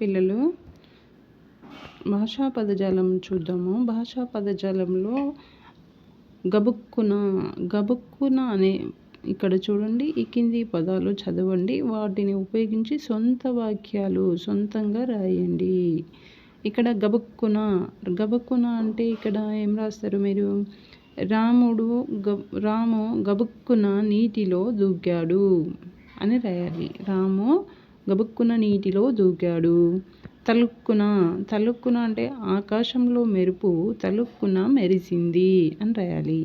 పిల్లలు. భాషా పదజాలం చూద్దాము. భాషా పదజాలంలో గబుక్కున గబుక్కున అనే ఇక్కడ చూడండి ఈ కింది పదాలు చదవండి. వాటిని ఉపయోగించి సొంత వాక్యాలు సొంతంగా రాయండి. ఇక్కడ గబుక్కున గబుక్కున అంటే ఇక్కడ ఏం రాస్తారు మీరు? రాముడు గ రాము గబుక్కున నీటిలో దూకాడు అని రాయాలి. రాము గబుక్కున నీటిలో దూకాడు. తలుక్కున తలుక్కున అంటే ఆకాశంలో మెరుపు తలుక్కున మెరిసింది అని రాయాలి.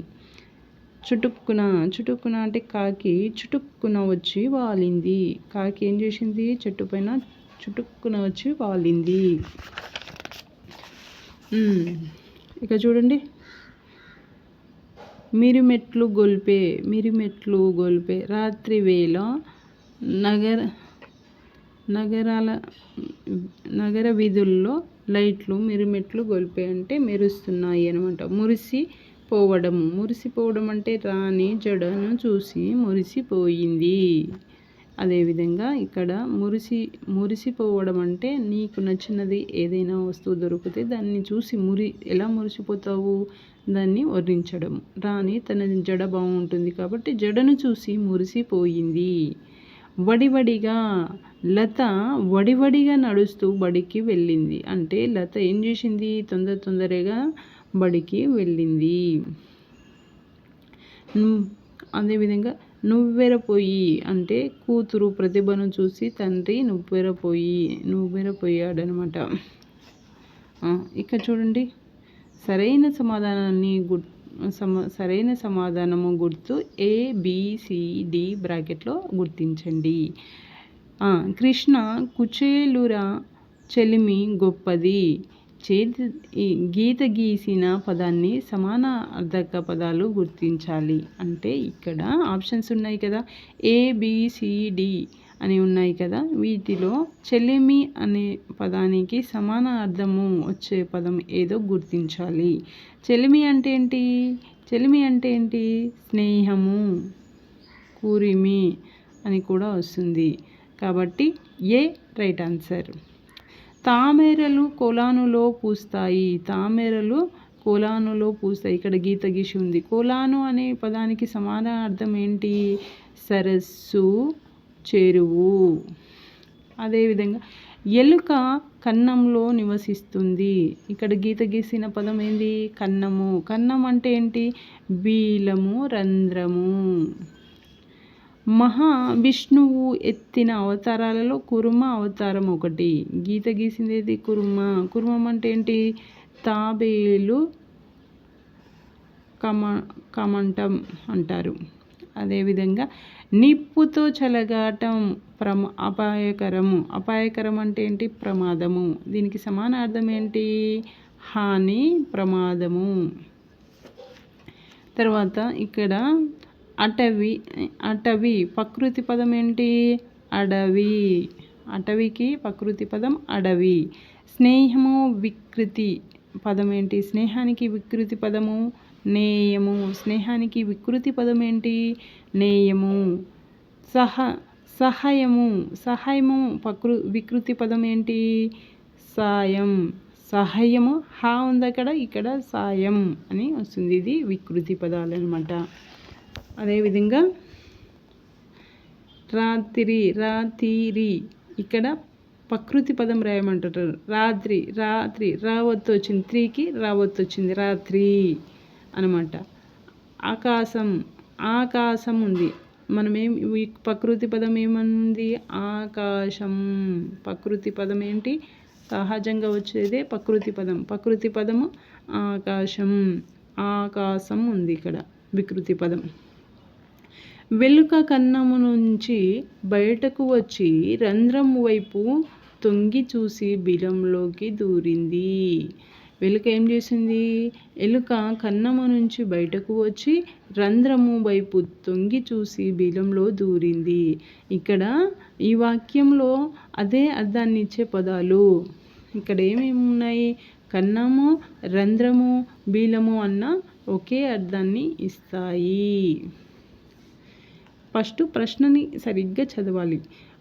చుటుక్కున చుటుక్కున అంటే కాకి చుటుక్కున వచ్చి వాలింది. కాకి ఏం చేసింది? చెట్టు పైన చుటుక్కున వచ్చి వాలింది. ఇక చూడండి. మిరిమెట్లు గొల్పే మిరిమెట్లు గొల్పే. రాత్రి వేళ నగర నగరాల నగర వీధుల్లో లైట్లు మిరుమిట్లు గొలిపే అంటే మెరుస్తున్నాయి అనమాట మురిసి పోవడం. మురిసిపోవడం అంటే రాణి జడను చూసి మురిసిపోయింది అదేవిధంగా ఇక్కడ మురిసి మురిసిపోవడం అంటే నీకు నచ్చినది ఏదైనా వస్తువు దొరికితే దాన్ని చూసి మురి ఎలా మురిసిపోతావు? దాన్ని వర్ణించడం రాణి తన జడ బాగుంటుంది కాబట్టి జడను చూసి మురిసిపోయింది. వడివడిగా లత వడివడిగా నడుస్తూ బడికి వెళ్ళింది. అంటే లత ఏం చేసింది? తొందర తొందరగా బడికి వెళ్ళింది. అదేవిధంగా నువ్వెరపోయి అంటే కూతురు ప్రతిభను చూసి తండ్రి నువ్వెరపోయి నువ్వెరపోయాడనమాట. ఇక్కడ చూడండి. సరైన సమాధానాన్ని గుర్తు సమ సరైన సమాధానము గుర్తు ఏబిసిడి బ్రాకెట్లో గుర్తించండి. కృష్ణ కుచేలుర చెలిమి గొప్పది. చేతి గీత గీసిన పదాన్ని సమాన అర్థక పదాలు గుర్తించాలి. అంటే ఇక్కడ ఆప్షన్స్ ఉన్నాయి కదా. ఏబిసిడి అని ఉన్నాయి కదా. వీటిలో చెలిమి అనే పదానికి సమాన అర్థము వచ్చే పదం ఏదో గుర్తించాలి. చెలిమి అంటే ఏంటి? చెలిమి అంటే ఏంటి? స్నేహము కూరిమి అని కూడా వస్తుంది. కాబట్టి ఏ రైట్ ఆన్సర్? తామేరలు కొలానులో పూస్తాయి. తామేరలు కోలానులో పూస్తాయి. ఇక్కడ గీత గీసి ఉంది. కోలాను అనే పదానికి సమాన అర్థం ఏంటి? సరస్సు చెరువు. అదేవిధంగా ఎలుక కన్నంలో నివసిస్తుంది. ఇక్కడ గీత గీసిన పదం ఏంటి కన్నము. కన్నం అంటే ఏంటి? బీలము రంధ్రము. మహా విష్ణువు ఎత్తిన అవతారాలలో కుర్మ అవతారం ఒకటి. గీత గీసింది ఏది కుర్మ? కుర్మం అంటే ఏంటి? తాబేలు కమ కమంటం అంటారు. అదేవిధంగా నిప్పుతో చలగాటం ప్రమ అపాయకరము అపాయకరం అంటే ఏంటి? ప్రమాదము. దీనికి సమాన అర్థం ఏంటి? హాని ప్రమాదము. తర్వాత ఇక్కడ అటవి అటవి ప్రకృతి పదం ఏంటి? అడవి. అటవికి ప్రకృతి పదం అడవి. స్నేహము వికృతి పదం ఏంటి? స్నేహానికి వికృతి పదము. నేయము. స్నేహానికి వికృతి పదం ఏంటి? నేయము. సహ సహాయము. సహాయము ప్రకృ వికృతి పదం ఏంటి? సాయం. సహాయము హా ఉంది అక్కడ ఇక్కడ సాయం అని వస్తుంది. ఇది వికృతి పదాలు అనమాట అదేవిధంగా రాత్రి రాతిరి. ఇక్కడ ప్రకృతి పదం రాయమంటారు రాత్రి రాత్రి రావత్తు వచ్చింది. త్రీకి రావత్తు వచ్చింది. రాత్రి అనమాట. ఆకాశం ఆకాశం ఉంది. మనమేం ప్రకృతి పదం ఏమంది? ఆకాశం. ప్రకృతి పదం ఏంటి? సహజంగా వచ్చేదే ప్రకృతి పదం. ప్రకృతి పదము ఆకాశం. ఆకాశం ఉంది ఇక్కడ. వికృతి పదం. వెలుక కన్నము నుంచి బయటకు వచ్చి రంధ్రం వైపు తొంగి చూసి బిలంలోకి దూరింది. వెలుక ఏం చేసింది? ఎలుక కన్నము నుంచి బయటకు వచ్చి రంధ్రము వైపు తొంగి చూసి బిలంలో దూరింది. ఇక్కడ ఈ వాక్యంలో అదే అర్థాన్ని ఇచ్చే పదాలు. ఇక్కడ ఏమేమి ఉన్నాయి కన్నము రంధ్రము బీలము అన్న ఒకే అర్థాన్ని ఇస్తాయి. ఫస్ట్ ప్రశ్నని సరిగ్గా చదవాలి.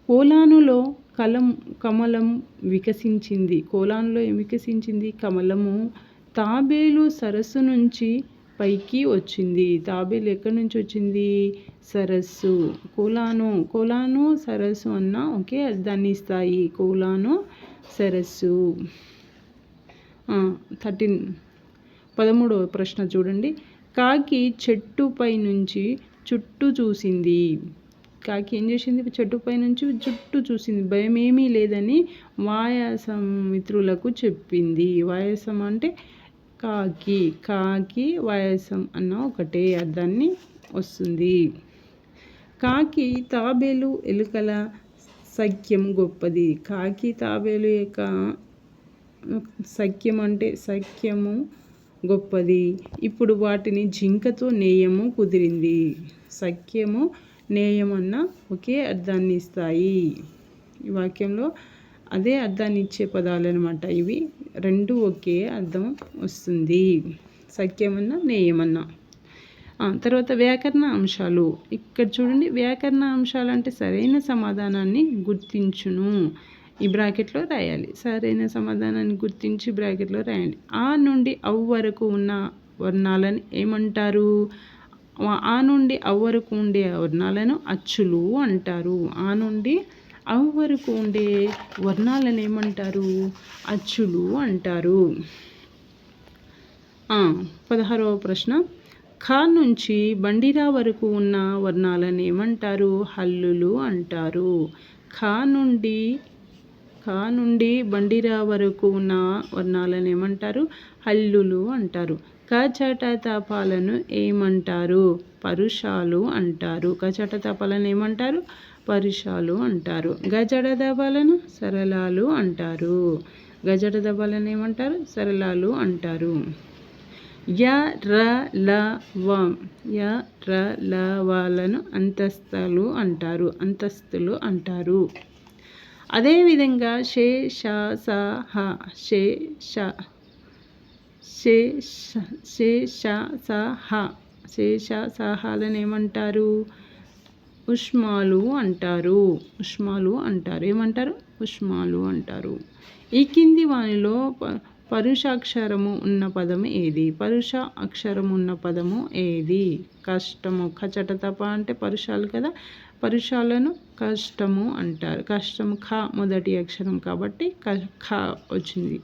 కోలానులో కలం కమలం వికసించింది. కోలాన్లో ఏం వికసించింది? కమలము తాబేలు సరస్సు నుంచి పైకి వచ్చింది. తాబేలు ఎక్కడి నుంచి వచ్చింది? సరస్సు. కోలాను కోలాను సరస్సు అన్న ఒకే అర్థాన్ని ఇస్తాయి. కోలాను సరస్సు. థర్టీన్. పదమూడవ ప్రశ్న చూడండి. కాకి చెట్టుపై నుంచి చుట్టూ చూసింది. కాకి ఏం చేసింది? చెట్టుపై నుంచి చుట్టూ చూసింది. భయం ఏమీ లేదని వాయాసం మిత్రులకు చెప్పింది. వాయాసం అంటే కాకి. కాకి వాయాసం అన్న ఒకటే అర్థాన్ని వస్తుంది. కాకి తాబేలు ఎలుకల సఖ్యం గొప్పది. కాకి తాబేలు యొక్క సఖ్యం అంటే సఖ్యము గొప్పది. ఇప్పుడు వాటిని జింకతో నేయము కుదిరింది. సఖ్యము నేయమన్న ఒకే అర్థాన్ని ఇస్తాయి. ఈ వాక్యంలో అదే అర్థాన్ని ఇచ్చే పదాలు అనమాట ఇవి. రెండు ఒకే అర్థం వస్తుంది. సఖ్యమన్న నేయమన్నా. తర్వాత వ్యాకరణ అంశాలు. ఇక్కడ చూడండి వ్యాకరణ అంశాలు అంటే సరైన సమాధానాన్ని గుర్తించును. ఈ బ్రాకెట్లో రాయాలి. సరైన సమాధానాన్ని గుర్తించి బ్రాకెట్లో రాయండి. ఆ నుండి అవ్ వరకు ఉన్న వర్ణాలను ఏమంటారు? ఆ నుండి అవ్ వరకు ఉండే వర్ణాలను అచ్చులు అంటారు. ఆ నుండి అవ్ వరకు ఉండే వర్ణాలను ఏమంటారు? అచ్చులు అంటారు. పదహారవ ప్రశ్న. ఖా నుంచి బండిరా వరకు ఉన్న వర్ణాలను ఏమంటారు? హల్లులు అంటారు. ఖా నుండి కా నుండి బండిరా వరకు ఉన్న వర్ణాలను ఏమంటారు? హల్లులు అంటారు. కచట తపాలను ఏమంటారు? పరుషాలు అంటారు. కచట తపాలను ఏమంటారు? పరుషాలు అంటారు. గజడ దబాలను సరళాలు అంటారు. గజడ దబాలను ఏమంటారు? సరళాలు అంటారు. య ర ల వ య ర ల వాలను అంతస్తులు అంటారు. అంతస్తులు అంటారు. అదేవిధంగా షే షా స హ షే ష షే షే ష స హ శేష ష ఏమంటారు? ఉష్మాలు అంటారు. ఉష్మాలు అంటారు. ఏమంటారు? ఉష్మాలు అంటారు. ఈ కింది వానిలో పరుషాక్షరము ఉన్న పదము ఏది? పరుష అక్షరం ఉన్న పదము ఏది? కష్టము. కచట తప అంటే పరుషాలు కదా? పరుషాలను కష్టము అంటారు. కష్టము ఖ మొదటి అక్షరం కాబట్టి క ఖ వచ్చింది.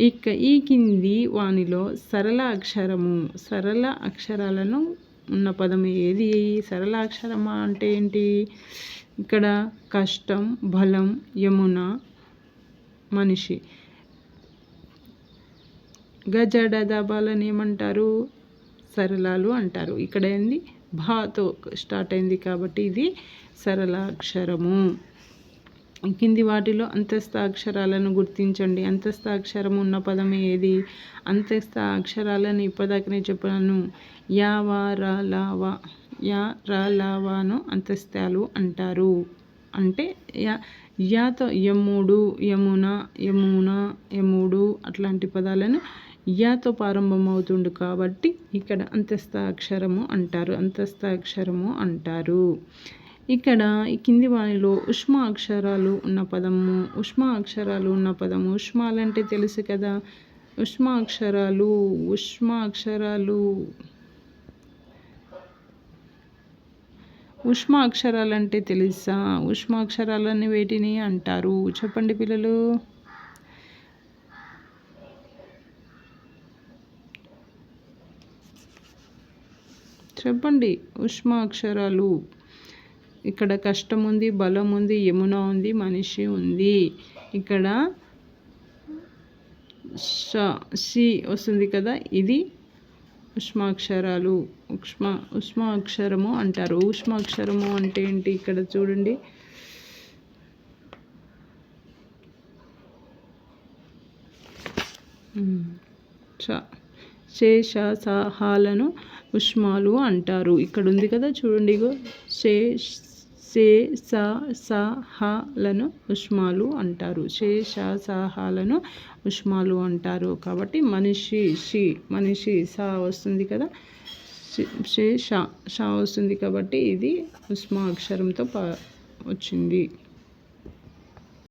ఇక ఈ కింది వానిలో సరళ అక్షరము సరళ అక్షరాలను ఉన్న పదం ఏది? సరళ అక్షరమా అంటే ఏంటి? ఇక్కడ కష్టం బలం యమున మనిషి. గజడ దబాలని ఏమంటారు? సరళాలు అంటారు. ఇక్కడ ఏంది? భాతో స్టార్ట్ అయింది కాబట్టి ఇది సరళ అక్షరము కింది వాటిలో అంతస్థ అక్షరాలను గుర్తించండి. అంతస్థ అక్షరం ఉన్న పదం ఏది? అంతస్థ అక్షరాలను ఇప్పటిదాకానే చెప్పాను. యా వా రా లా వా. యా రా లా వాను అంతస్థాలు అంటారు. అంటే యా యాతో యముడు యమున యమున యముడు అట్లాంటి పదాలను యాతో ప్రారంభమవుతుండు కాబట్టి ఇక్కడ అంతస్థ అక్షరము అంటారు అంతస్థ అక్షరము అంటారు. ఇక్కడ ఈ కింది వాణిలో ఉష్మ అక్షరాలు ఉన్న పదము ఉష్మ అక్షరాలు ఉన్న పదము. ఉష్మాలంటే తెలుసు కదా? ఉష్మ అక్షరాలు ఉష్మ అక్షరాలు. ఉష్మ అక్షరాలు అంటే తెలుసా? ఉష్మ అక్షరాలని వేటిని అంటారు? చెప్పండి పిల్లలు. చెప్పండి ఉష్మ అక్షరాలు ఇక్కడ కష్టం ఉంది బలం ఉంది యమున ఉంది మనిషి ఉంది. ఇక్కడ ష సి వస్తుంది కదా ఇది ఉష్మాక్షరాలు. ఉష్మ ఉష్మాక్షరము అంటారు. ఉష్మాక్షరము అంటే ఏంటి ఇక్కడ చూడండి. చ శేష సహాలను ఉష్మాలు అంటారు. ఇక్కడ ఉంది కదా చూడండి ఇగో. శే సే స స హలను ఉష్మాలు అంటారు. శే ష సహాలను ఉష్మాలు అంటారు. కాబట్టి మనిషి షి మనిషి సా వస్తుంది కదా. షే షా షా వస్తుంది కాబట్టి ఇది ఉష్మా అక్షరంతో వచ్చింది.